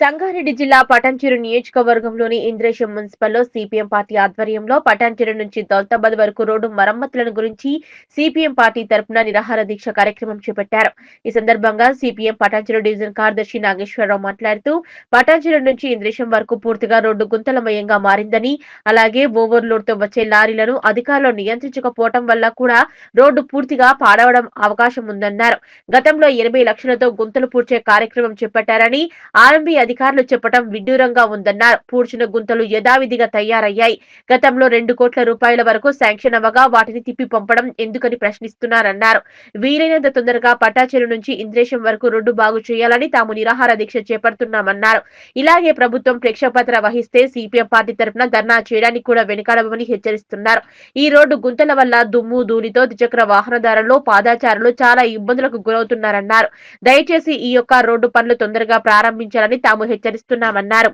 సంగారెడ్డి జిల్లా పటాన్చెరు నియోజకవర్గంలోని Indresham మున్సిపల్లో CPM party ఆధ్వర్యంలో పటాన్చెరు నుంచి దౌలతాబాద్ వరకు రోడ్డు మరమ్మతులను గురించి సిపిఎం పార్టీ తరపున నిరాహార దీక్ష కార్యక్రమం చేపట్టారు. ఈ సందర్భంగా సిపిఎం పటాన్చెరు డివిజన్ కార్యదర్శి నాగేశ్వరరావు మాట్లాడుతూ పటాన్చెరు నుంచి ఇంద్రేశం వరకు పూర్తిగా రోడ్డు గుంతలమయంగా మారిందని అలాగే ఓవర్లోడ్తో వచ్చే లారీలను అధికారులు నియంత్రించకపోవడం వల్ల కూడా రోడ్డు పూర్తిగా పాడవడం అవకాశం ఉందన్నారు. గతంలో ఎనభై లక్షలతో గుంతలు పూడ్చే కార్యక్రమం చేపట్టారని ఆర్ఎంబీ అధికారులు చెప్పడం విడ్డూరంగా ఉందన్నారు. పూడ్చిన గుంతలు యథావిధిగా తయారయ్యాయి. గతంలో రెండు కోట్ల రూపాయల వరకు శాంక్షన్ అవ్వగా వాటిని తిప్పి పంపడం ఎందుకని ప్రశ్నిస్తున్నారన్నారు. వీలైనంత తొందరగా పటాచెరు నుంచి ఇంద్రేశం వరకు రోడ్డు బాగు చేయాలని తాము నిరాహార దీక్ష చేపడుతున్నామన్నారు. ఇలాగే ప్రభుత్వం ప్రేక్షపత్ర వహిస్తే సిపిఎం పార్టీ తరఫున ధర్నా చేయడానికి కూడా వెనుకాడమని హెచ్చరిస్తున్నారు. ఈ రోడ్డు గుంతల వల్ల దుమ్ము ధూళితో ద్విచక్ర వాహనదారులు పాదాచారులు చాలా ఇబ్బందులకు గురవుతున్నారన్నారు. దయచేసి ఈ యొక్క రోడ్డు పనులు తొందరగా ప్రారంభించాలని తాము హెచ్చరిస్తున్నామన్నారు.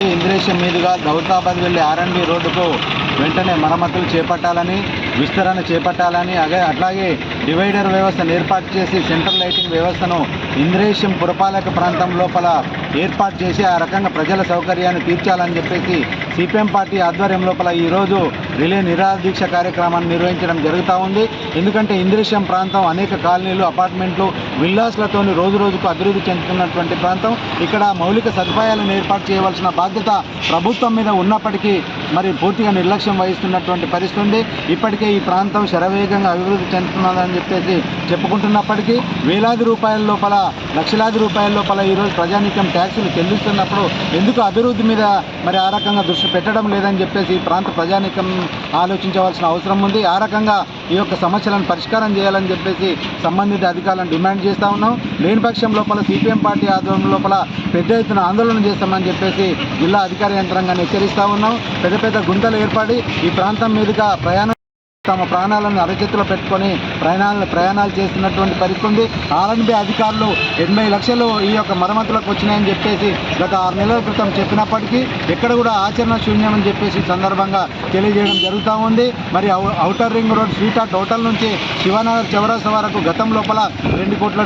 ఇంద్రేశం మీదుగా దౌతాబాద్ వెళ్ళే ఆర్ఎండ్బి రోడ్డుకు వెంటనే మరమ్మతులు చేపట్టాలని విస్తరణ చేపట్టాలని అగే అట్లాగే డివైడర్ వ్యవస్థను ఏర్పాటు చేసి సెంట్రల్ లైటింగ్ వ్యవస్థను ఇంద్రేశం పురపాలక ప్రాంతం లోపల ఏర్పాటు చేసి ఆ రకంగా ప్రజల సౌకర్యాన్ని తీర్చాలని చెప్పేసి సిపిఎం పార్టీ ఆధ్వర్యం లోపల ఈరోజు రిలే నిరాదీక్ష కార్యక్రమాన్ని నిర్వహించడం జరుగుతూ ఉంది. ఎందుకంటే ఇంద్రేశం ప్రాంతం అనేక కాలనీలు అపార్ట్మెంట్లు విల్లాస్లతోని రోజు రోజుకు అభివృద్ధి చెందుతున్నటువంటి ప్రాంతం. ఇక్కడ మౌలిక సదుపాయాలను ఏర్పాటు చేయవలసిన బాధ్యత ప్రభుత్వం మీద ఉన్నప్పటికీ మరి పూర్తిగా నిర్లక్ష్యం వహిస్తున్నటువంటి పరిస్థితి ఉంది. ఇప్పటికే ఈ ప్రాంతం శరవేగంగా అభివృద్ధి చెందుతున్నదని చెప్పేసి చెప్పుకుంటున్నప్పటికీ వేలాది రూపాయల లోపల లక్షలాది రూపాయల లోపల ఈరోజు ప్రజానీకం ట్యాక్సులు చెల్లిస్తున్నప్పుడు ఎందుకు అభివృద్ధి మీద మరి ఆ రకంగా దృష్టి పెట్టడం లేదని చెప్పేసి ఈ ప్రాంత ప్రజానీకం ఆలోచించవలసిన అవసరం ఉంది. ఆ రకంగా ఈ యొక్క సమస్యలను పరిష్కారం చేయాలని చెప్పేసి సంబంధిత అధికారులను డిమాండ్ చేస్తూ ఉన్నాం. లేని పక్షం లోపల సిపిఎం పార్టీ ఆధ్వర్యం లోపల పెద్ద ఎత్తున ఆందోళన చేస్తామని చెప్పేసి జిల్లా అధికార యంత్రాంగాన్ని హెచ్చరిస్తూ ఉన్నాం. పెద్ద పెద్ద గుంతలు ఏర్పడి ఈ ప్రాంతం మీదుగా ప్రయాణం తమ ప్రాణాలను అరచేతిలో పెట్టుకొని ప్రయాణాలు ప్రయాణాలు చేస్తున్నటువంటి పరిస్థితి ఉంది. ఆర్ఎన్బి అధికారులు ఎనభై లక్షలు ఈ యొక్క మరమ్మతులకు వచ్చినాయని చెప్పేసి గత ఆరు నెలల క్రితం చెప్పినప్పటికీ ఎక్కడ కూడా ఆచరణ శూన్యమని చెప్పేసి సందర్భంగా తెలియజేయడం జరుగుతూ ఉంది. మరి ఔ- outer ring road sweet heart hotel నుంచి శివనగర్ చౌరస్తా వరకు గతం లోపల రెండు కోట్ల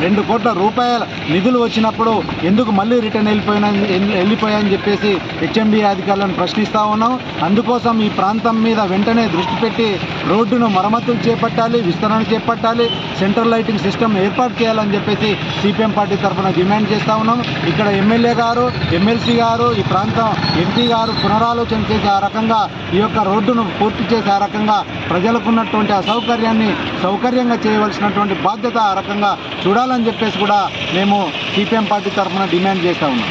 రెండు కోట్ల రూపాయల నిధులు వచ్చినప్పుడు ఎందుకు మళ్ళీ రిటర్న్ వెళ్ళిపోయినా వెళ్ళిపోయాయని చెప్పేసి హెచ్ఎండి అధికారులను ప్రశ్నిస్తూ ఉన్నాం. అందుకోసం ఈ ప్రాంతం మీద వెంటనే దృష్టి పెట్టి రోడ్డును మరమ్మతులు చేపట్టాలి విస్తరణ చేపట్టాలి సెంట్రల్ లైటింగ్ సిస్టమ్ ఏర్పాటు చేయాలని చెప్పేసి సిపిఎం పార్టీ తరఫున డిమాండ్ చేస్తూ ఉన్నాం. ఇక్కడ ఎమ్మెల్యే గారు ఎమ్మెల్సీ గారు ఈ ప్రాంతం ఎంపీ గారు పునరాలోచన చేసి ఆ రకంగా ఈ యొక్క రోడ్డును పూర్తి చేసి ఆ రకంగా ప్రజలకు ఉన్నటువంటి అసౌకర్యాన్ని సౌకర్యంగా చేయవలసినటువంటి బాధ్యత ఆ రకంగా చూడాలని చెప్పేసి కూడా మేము సిపిఎం పార్టీ తరఫున డిమాండ్ చేస్తూ ఉన్నాం.